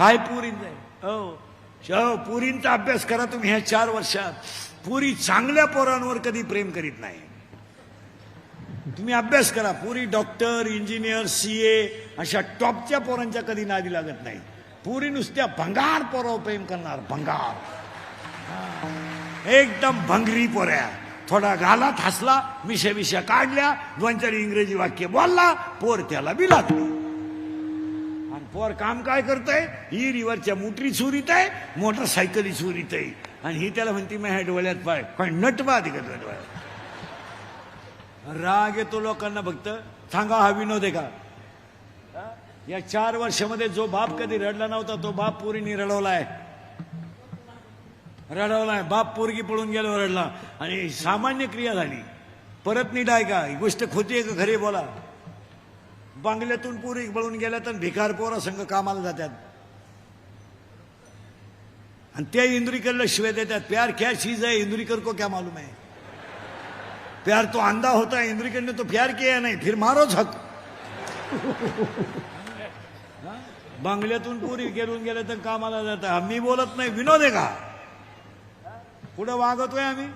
काय पुरींचा आहे? हो. पुरींचा अभ्यास करा तुम्ही ह्या चार वर्षात. पुरी चांगल्या पोरांवर कधी प्रेम करीत नाही. तुम्ही अभ्यास करा. पुरी डॉक्टर इंजिनियर सी ए अशा टॉपच्या पोरांच्या कधी नादी लागत नाही. पुरी नुसत्या भंगार पोरावर प्रेम करणार भंगार. एकदम भंगरी पोऱ्या. थोडा गालात हसला मिशा मिशा काढल्या दोन चार इंग्रजी वाक्य बोलला पोर त्याला बी लागली. पोर काम काय करतय? ही रिवरच्या मोटरी चोरीत आहे मोटरसायकली चोरीत आहे आणि ही त्याला म्हणते मी ह्या डोळ्यात पाय. काय नटवा का डोळ्यात? राग येतो लोकांना फक्त. सांगा हा विनोद आहे का? या चार वर्षामध्ये जो बाप कधी रडला नव्हता तो बाप पुरीनी रडवलाय. रडवलाय. बाप पोरगी पळून गेलो रडला. आणि सामान्य क्रिया झाली. परत नीट आहे का? ही गोष्ट खोटी आहे का? खरी बोला. बांगल्यातून पुरी पळून गेल्या तर भिकार पोरा संघ कामाला जातात. आणि त्या इंद्रिकरला शिवाय देतात प्यार क्या चीज आहे? इंद्रिकर को क्या मालूम आहे? प्यार तो अंधा होता है इंद्रिकर ने तो प्यार किया नाही फिर मारो हक. बंगल्यातून बांगल्यातून पुरी गेलून गेल्या तर कामाला जातात. मी बोलत नाही विनोद आहे का? पुढं वागतोय आम्ही?